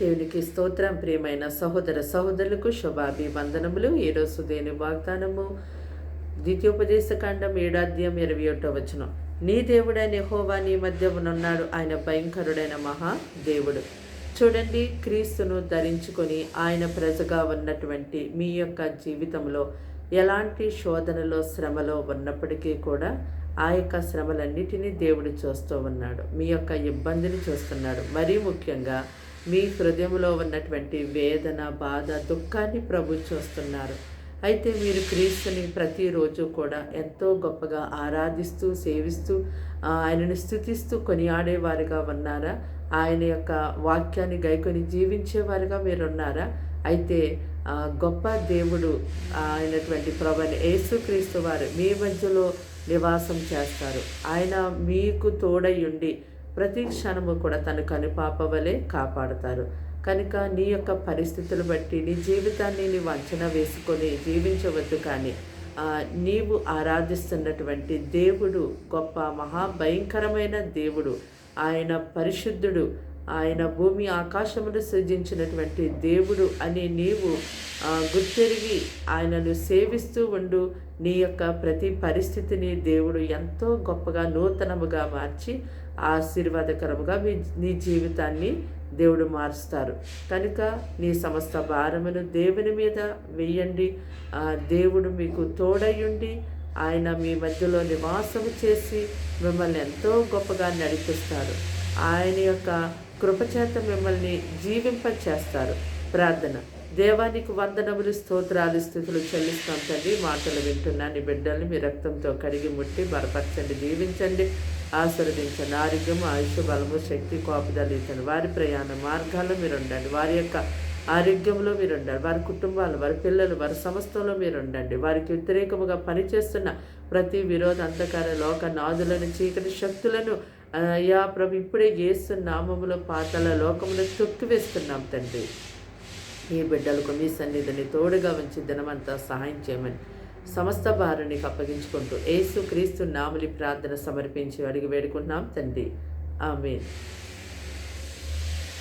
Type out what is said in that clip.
దేవునికి స్తోత్రం. ప్రియమైన సహోదర సహోదరులకు శుభాభివందనములు. ఈరోజు దేని వాగ్దానము ద్వితీయోపదేశ కాండం ఇరవై ఒకటో వచనం. నీ దేవుడైన హోవా నీ మధ్య ఉన్నాడు ఆయన భయంకరుడైన మహా దేవుడు. చూడండి క్రీస్తును ధరించుకొని ఆయన ప్రజగా ఉన్నటువంటి మీ యొక్క జీవితంలో ఎలాంటి శోధనలో శ్రమలో ఉన్నప్పటికీ కూడా ఆ యొక్క శ్రమలన్నిటినీ దేవుడు చూస్తూ ఉన్నాడు. మీ యొక్క ఇబ్బందిని చూస్తున్నాడు. మరీ ముఖ్యంగా మీ హృదయంలో ఉన్నటువంటి వేదన బాధ దుఃఖాన్ని ప్రభు చూస్తున్నారు. అయితే మీరు క్రీస్తుని ప్రతిరోజు కూడా ఎంతో గొప్పగా ఆరాధిస్తూ సేవిస్తూ ఆయనను స్థుతిస్తూ కొనియాడేవారుగా ఉన్నారా? ఆయన యొక్క వాక్యాన్ని గైకొని జీవించేవారుగా మీరు ఉన్నారా అయితే గొప్ప దేవుడు అయినటువంటి ప్రభు యేసుక్రీస్తు వారు మీ మధ్యలో నివాసం చేస్తారు. ఆయన మీకు తోడై ఉండి ప్రతి క్షణము కూడా తన కనుపాపవలే కాపాడుతారు. కనుక నీ యొక్క పరిస్థితులు బట్టి నీ జీవితాన్ని నీవు అంచనా వేసుకొని జీవించవద్దు కానీ నీవు ఆరాధిస్తున్నటువంటి దేవుడు గొప్ప మహాభయంకరమైన దేవుడు ఆయన పరిశుద్ధుడు ఆయన భూమి ఆకాశమును సృజించినటువంటి దేవుడు అని నీవు గుర్తెరిగి ఆయనను సేవిస్తూ ఉండు. నీ యొక్క ప్రతి పరిస్థితిని దేవుడు ఎంతో గొప్పగా నూతనముగా మార్చి ఆశీర్వాదకరముగా మీ నీ జీవితాన్ని దేవుడు మారుస్తారు. కనుక నీ సమస్త భారమును దేవుని మీద వెయ్యండి ఆ దేవుడు మీకు తోడయుండి ఆయన మీ మధ్యలో నివాసము చేసి మిమ్మల్ని ఎంతో గొప్పగా నడిపిస్తారు ఆయన యొక్క కృపచేత మిమ్మల్ని జీవింపచేస్తారు. ప్రార్థన. దేవానికి వందనములు స్తోత్రాలు స్థుతులు చెల్లిస్తాం తండ్రి మాటలు వింటున్నా నీ బిడ్డల్ని మీ రక్తంతో కడిగి ముట్టి బలపరచండి దీవించండి ఆశీర్వదించండి. ఆరోగ్యం ఆయుష్ బలము శక్తి కోపదలు ఇచ్చండి వారి ప్రయాణ మార్గాల్లో మీరు ఉండండి వారి యొక్క ఆరోగ్యంలో మీరు ఉండండి వారి కుటుంబాలు వారి పిల్లలు వారి సమస్తంలో మీరు ఉండండి వారికి వ్యతిరేకముగా పనిచేస్తున్న ప్రతి విరోధ అంధకార లోక నాదులను చీకటి శక్తులను అయ్యా ప్రభు ఇప్పుడే ఏసు నామములో పాతల లోకమును తొక్కివేస్తున్నాం తండ్రి. ఈ బిడ్డలకు మీ సన్నిధిని తోడుగా ఉంచి దినమంతా సహాయం చేయమని సమస్త భారానికి అప్పగించుకుంటూ యేసు క్రీస్తు నామలి ప్రార్థన సమర్పించి అడిగి వేడుకుంటున్నాం తండ్రి. ఆమె